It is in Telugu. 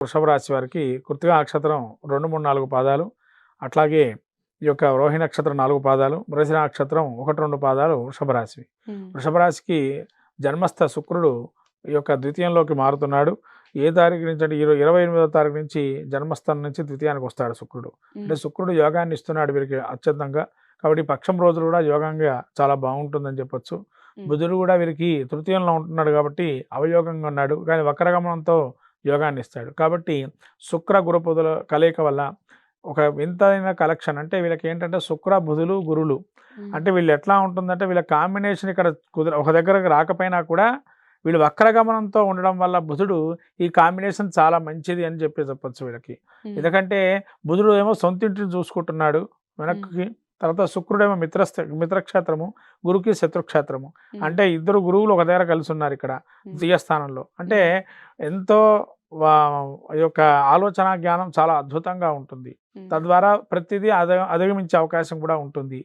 వృషభ రాశి వారికి కృతిగా నక్షత్రం రెండు మూడు నాలుగు పాదాలు. అట్లాగే ఈ యొక్క రోహిణి నక్షత్రం నాలుగు పాదాలు మృగశిర నక్షత్రం ఒకటి రెండు పాదాలు వృషభ రాశి ఉమ్, వృషభ రాశికి జన్మస్థ శుక్రుడు ఈ యొక్క ద్వితీయంలోకి మారుతున్నాడు. ఏ తారీఖు నుంచి అంటే ఇరవై ఇరవై ఎనిమిదో తారీఖు నుంచి జన్మస్థానం నుంచి ద్వితీయానికి వస్తాడు శుక్రుడు. అంటే శుక్రుడు యోగాన్ని ఇస్తున్నాడు వీరికి అత్యంతంగా. కాబట్టి పక్షం రోజులు కూడా యోగంగా చాలా బాగుంటుందని చెప్పొచ్చు. బుధుడు కూడా వీరికి తృతీయంలో ఉంటున్నాడు కాబట్టి అవయోగంగా ఉన్నాడు. కానీ వక్రగమనంతో యోగాన్ని ఇస్తాడు. కాబట్టి శుక్ర గురుపుదుల కలయిక వల్ల ఒక వింతైన కలెక్షన్ అంటే వీళ్ళకి ఏంటంటే శుక్ర బుధులు గురులు. అంటే వీళ్ళు ఎట్లా ఉంటుందంటే వీళ్ళ కాంబినేషన్ ఇక్కడ కుదిర ఒక దగ్గరకు రాకపోయినా కూడా వీళ్ళు వక్రగమనంతో ఉండడం వల్ల బుధుడు ఈ కాంబినేషన్ చాలా మంచిది అని చెప్పి చెప్పొచ్చు వీళ్ళకి. ఎందుకంటే బుధుడు ఏమో సొంత ఇంటిని చూసుకుంటున్నాడు వెనక్కి తర్వాత శుక్రుడేమో మిత్రస్థ మిత్రక్షేత్రము గురుకి శత్రుక్షేత్రము. అంటే ఇద్దరు గురువులు ఒక దగ్గర కలిసి ఉన్నారు ఇక్కడ ద్వితీయ స్థానంలో అంటే ఎంతో యొక్క ఆలోచన జ్ఞానం చాలా అద్భుతంగా ఉంటుంది. తద్వారా ప్రతిదీ అధ అధిగమించే అవకాశం కూడా ఉంటుంది.